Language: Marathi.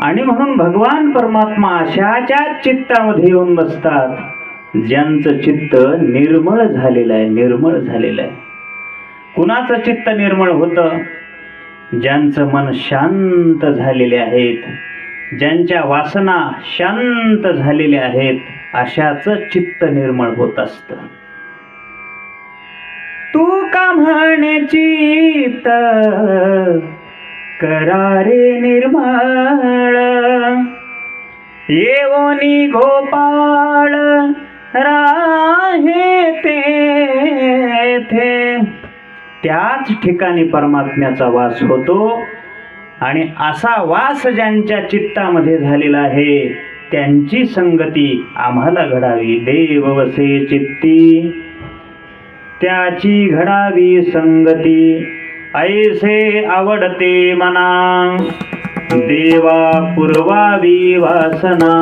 आणि म्हणून भगवान परमात्मा अशाच्या चित्तामध्ये येऊन बसतात ज्यांचं चित्त निर्मळ झालेलं आहे निर्मळ झालेलं आहे. कुणाचं चित्त निर्मळ होतं? ज्यांचं मन शांत झालेले आहेत ज्यांच्या वासना शांत झालेल्या आहेत अशाच चित्त निर्मळ होत असत. तू का म्हणचित करारे निर्मळ येवोनी गोपाळ राहे तेथे. त्याच ठिकाणी परमात्म्याचा वास होतो आणि असा वास ज्यांच्या चित्तामध्ये झालेला आहे त्यांची संगती आम्हाला घडावी. देव वसे चित्ती. त्याची घडावी संगती. ऐसे आवडते मना देवा पुरवावी वासना